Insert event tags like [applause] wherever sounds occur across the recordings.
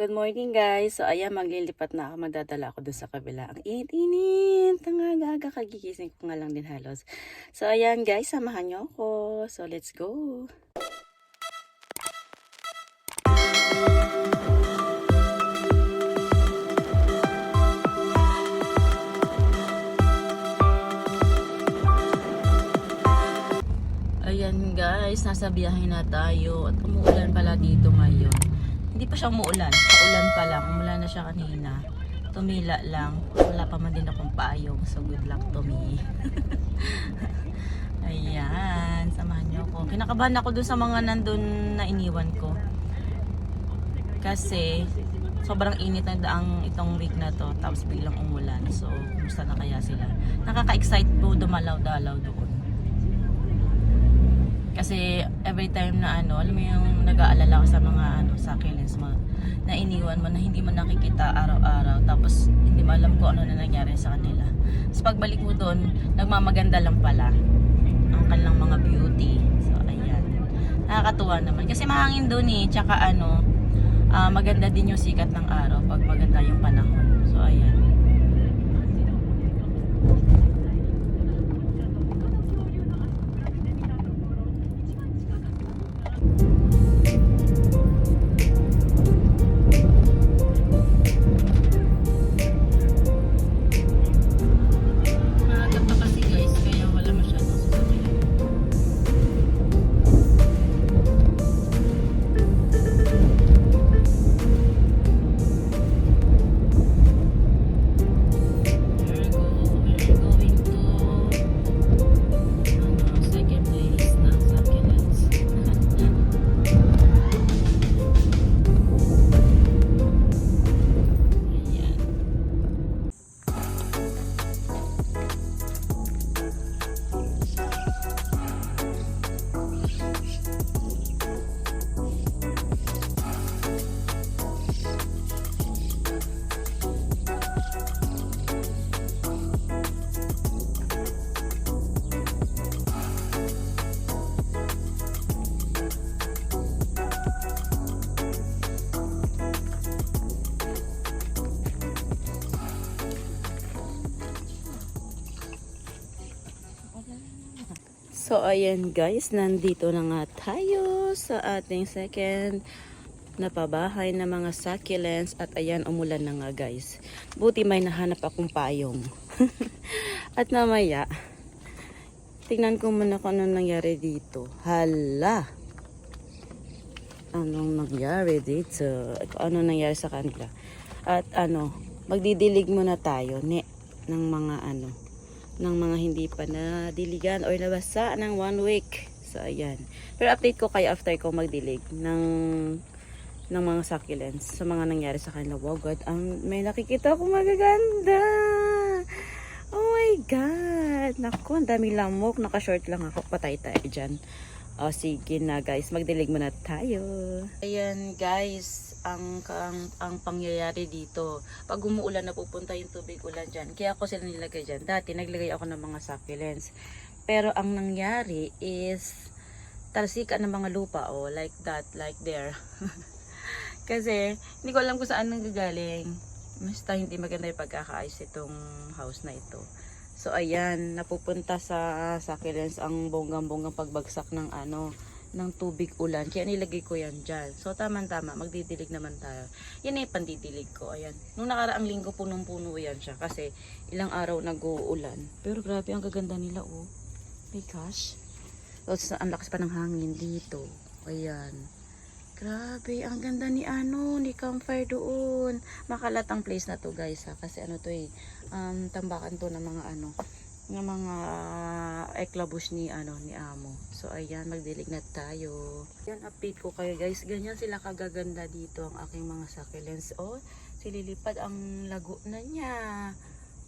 Good morning guys. So ayan, maglilipat na ako. Magdadala ako dun sa kabila. Ang init-init. Ang aga-aga kagigising ko nga lang din halos. So ayan guys, samahan niyo ako. So let's go. Ayan guys, nasa biyahe na tayo at umuulan pala dito ngayon. Hindi pa siya umuulan, paulan pa lang. Umulan na siya kanina. Tumila lang. Wala pa man din akong payong. So good luck to me. [laughs] Ayan, samahan niyo ako. Kinakabahan ako dun sa mga nandun na iniwan ko. Kasi sobrang init na daang itong week na to tapos biglang umulan. So, kumusta na kaya sila? Nakaka-excite po dumalaw-dalaw doon. Kasi every time na ano, alam mo yung nag-aalala ko sa mga ano, succulents mo, na iniwan mo na hindi mo nakikita araw-araw, tapos hindi mo alam kung ano na nangyari sa kanila. So pagbalik mo doon, nagmamaganda lang pala ang kanilang mga beauty. So ayan. Nakakatuwa naman. Kasi mahangin doon eh, tsaka ano, ah, maganda din yung sikat ng araw pag maganda yung panahon. So ayan. So, ayan guys, nandito na nga tayo sa ating second na pabahay na mga succulents at ayan, umulan na nga guys. Buti may nahanap akong payong. [laughs] at namaya, tingnan ko muna kung anong nangyari dito. Hala! Anong nangyari dito? Anong nangyari sa kanila. At ano, magdidilig muna tayo ne, ng mga ano, ng mga hindi pa nadiligan or nabasa ng one week. So, ayan. Pero update ko kayo after ko magdilig ng ng mga succulents sa mga nangyari sa kanila. Wow, God. Ang, may nakikita ko magaganda. Oh my God. Naku, ang daming lamok. Naka-short lang ako. Patay tayo dyan. O, sige na guys. Magdilig muna tayo. Ayan guys. Ang, ang, ang pangyayari dito. Pag umuulan, napupunta yung tubig ulan dyan. Kaya ako sila nilagay dyan. Dati, naglagay ako ng mga succulents. Pero ang nangyari is talsika ng mga lupa. Oh, like that. Like there. [laughs] Kasi, hindi ko alam kung saan nanggagaling. Basta hindi maganda yung pagkakaayos itong house na ito. So, ayan, napupunta sa succulents ang bonggang-bonggang pagbagsak ng ano, ng tubig ulan. Kaya nilagay ko yan dyan. So, tama-tama, magdidilig naman tayo. Yan ay pandidilig ko. Ayan. Nung nakaraang linggo, punong-puno yan siya. Kasi, ilang araw nag-uulan. Pero grabe, ang gaganda nila, oh. My gosh. Tapos, ang lakas pa ng hangin dito. Ayan. Grabe, ang ganda ni ano, ni campfire doon. Makalat place na to guys ha. Kasi ano to eh, um, tambakan to ng mga ano, ng mga eklabus ni ano, ni amo. So ayan, magdilig na tayo. Yan, update ko kayo guys. Ganyan sila kagaganda dito ang aking mga succulents. Oh, sililipad ang lago na niya.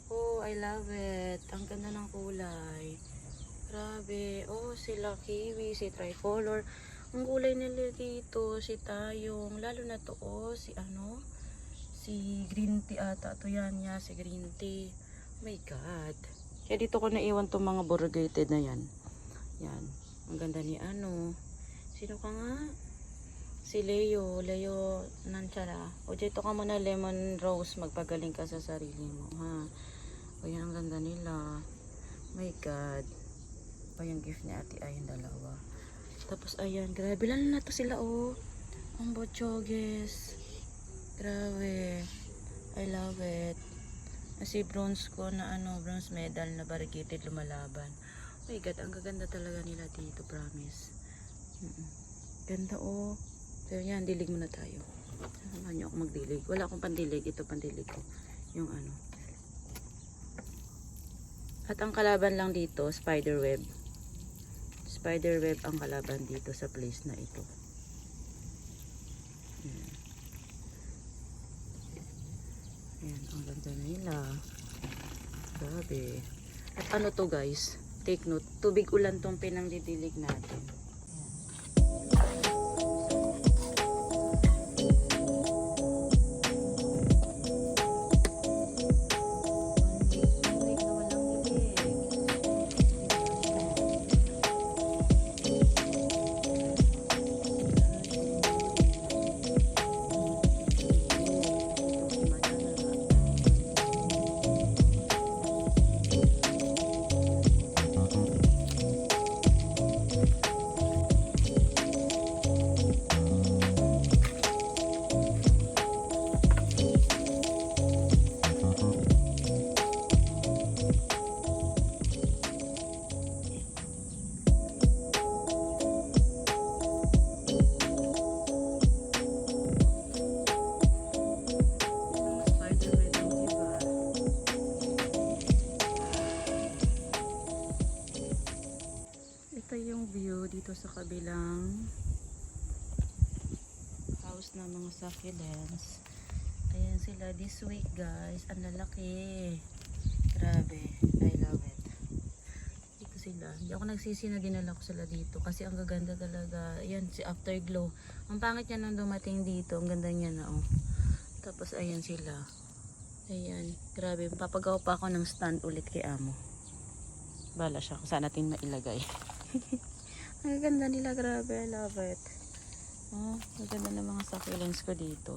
Oh, I love it. Ang ganda ng kulay. Grabe. Oh, sila kiwi, si tricolor. Ang kulay nila dito, si tayong, lalo na to, oh, si ano, si green tea ata. Ito yan niya, si green tea. Oh my God. Kaya dito ko naiwan tong mga borrogated na yan. Yan. Ang ganda ni ano. Sino ka nga? Si Leo, Leo Nanchara. O dito ka muna lemon rose, magpagaling ka sa sarili mo, ha? O yan ang ganda nila. My God. O yung gift ni ate ay yung dalawa. Tapos ayan, grabe lang na to sila oh. Ang bochoges. Grabe. I love it. Kasi bronze ko na ano, bronze medal na variegated lumalaban. Oh my God, ang gaganda talaga nila dito, promise. Ganda oh. Pero yan, dilig muna tayo. Samahan niyo ako magdilig. Wala akong pandilig. Ito pandilig ko. Yung ano. At ang kalaban lang dito, spider web. Spider web ang kalaban dito sa place na ito. Yan. Ayan, ang ganda na nila. Grabe. At ano to guys? Take note. Tubig ulan tong pinangdidilig natin. Dito sa kabilang house ng mga succulents. Ayan sila this week guys. Ang lalaki. Grabe. I love it. Dito sila. Hindi ako nagsisi na dinala ko sila dito kasi ang gaganda talaga. Ayan si Afterglow. Ang pangit niya nung dumating dito. Ang ganda niya na oh. Tapos ayan sila. Ayan. Grabe. Papagawa pa ako ng stand ulit kay Amo. Bala siya kung saan natin mailagay. [laughs] ang ganda nila. Grabe. I love it. Oh, ang ganda ng mga succulents ko dito.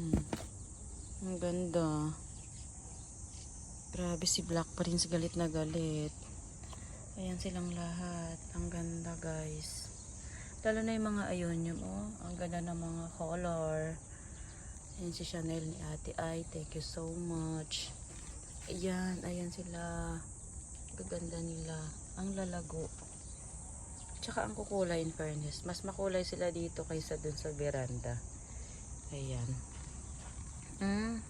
Mm. Ang ganda. Grabe si Black pa rin si galit na galit. Ayan silang lahat. Ang ganda guys. Lalo na yung mga ayonium, oh. Ang ganda ng mga color. Ayan si Chanel ni Ate Ay. Thank you so much. Ayan, ayan sila. Gaganda nila. Ang lalago. Tsaka ang kukulay in fairness. Mas makulay sila dito kaysa dun sa veranda. Ayan. Mm.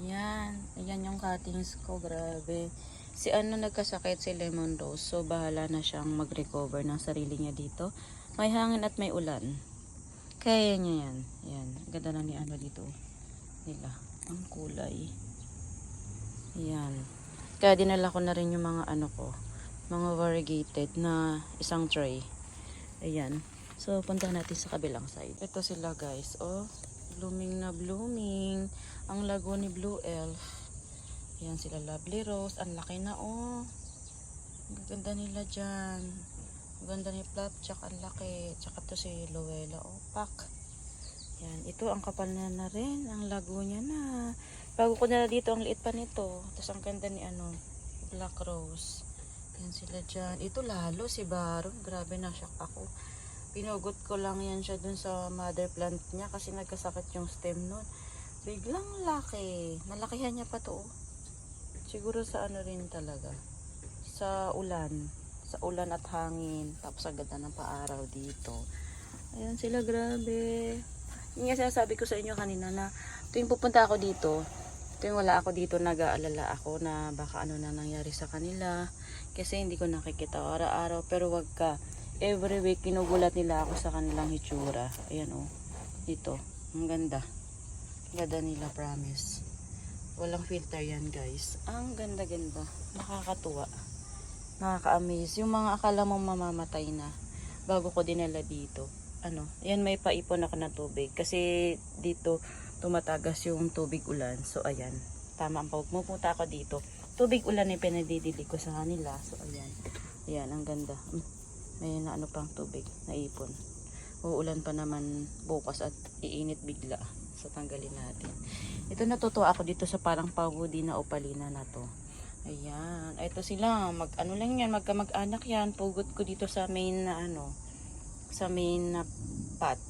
Ayan. Ayan yung cuttings ko. Grabe. Si ano nagkasakit si Lemon Rose. So bahala na siyang mag-recover ng sarili niya dito. May hangin at may ulan. Kaya niya yan. Ayan. Ganda na ni ano dito. Nila. Ang kulay. Ayan. Kaya dinala ko na rin yung mga ano ko. Mga variegated na isang tray. Ayan. So, punta natin sa kabilang side. Ito sila guys. Oh, blooming na blooming. Ang lago ni Blue Elf. Ayan sila Lovely Rose. Ang laki na oh. Ang ganda nila dyan. Ang ganda ni Flapjack. Ang laki. Tsaka to si Luella. Oh, pak. Yan. Ito ang kapal na na rin. Ang lago niya na. Bago ko na dito, ang liit pa nito. Tapos ang ganda ni ano, Black Rose. Yan sila dyan. Ito lalo si Baron. Grabe na shock ako. Pinugot ko lang yan siya dun sa mother plant niya kasi nagkasakit yung stem nun. Biglang laki. Nalakihan niya pa to. oh. Siguro sa ano rin talaga. Sa ulan. Sa ulan at hangin. Tapos ang ganda ng paaraw dito. Ayan sila, grabe. Yung nga sinasabi ko sa inyo kanina na tuwing pupunta ako dito, tuwing wala ako dito, nag-aalala ako na baka ano na nangyari sa kanila. Kasi hindi ko nakikita araw-araw. Pero wag ka. Every week, kinugulat nila ako sa kanilang hitsura. Ayan o. Oh. Dito. Ang ganda. Ganda nila, promise. Walang filter yan, guys. Ang ganda-ganda. Nakakatuwa. Nakaka-amaze. Yung mga akala mong mamamatay na bago ko dinala dito. Ano, yan may paipon ako ng tubig. Kasi dito tumatagas yung tubig ulan. So, ayan. Tama ang pagpupunta ako dito. Tubig ulan yung pinadidilig ko sa kanila. So, ayan. Ayan, ang ganda. Mm. May na ano pang tubig, naipon. Uulan pa naman bukas at iinit bigla. So tanggalin natin. Ito natutuwa ako dito sa parang pawudi na opalina na to. Ayan. Ito sila. Mag, ano lang yan. Magka mag-anak yan. Pugot ko dito sa main na ano. Sa main na pot.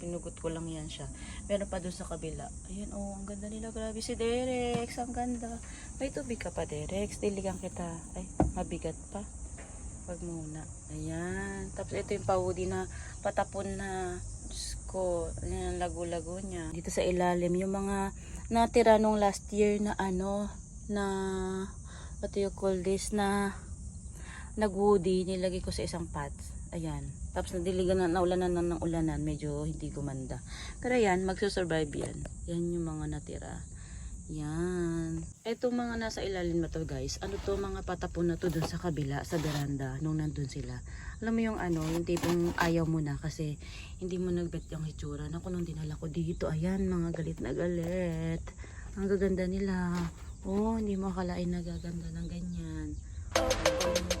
Pinugot ko lang yan siya. Meron pa doon sa kabila. Ayan. Oh, ang ganda nila. Grabe si Derex. Ang ganda. May tubig ka pa, Derex. Diligan kita. Ay, mabigat pa. Wag muna. Ayan. Tapos ito yung pawudi na patapon na. Diyos ko. Ayan, lago-lago niya. Dito sa ilalim, yung mga natira nung last year na ano, na what do you call this, na nagwoody, nilagay ko sa isang pot. Ayan. Tapos nadiligan na, naulanan na ng ulanan, medyo hindi gumanda. Pero yan, magsusurvive yan. Yan yung mga natira. Yan. Etong mga nasa ilalim na to guys, ano to mga patapon na to dun sa kabila, sa veranda, nung nandun sila. Alam mo yung ano, yung tipong ayaw mo na kasi hindi mo nagbet yung hitsura. Naku, nung dinala ko dito, ayan, mga galit na galit. Ang gaganda nila. Oh, hindi mo akalain na gaganda ng ganyan. Oh,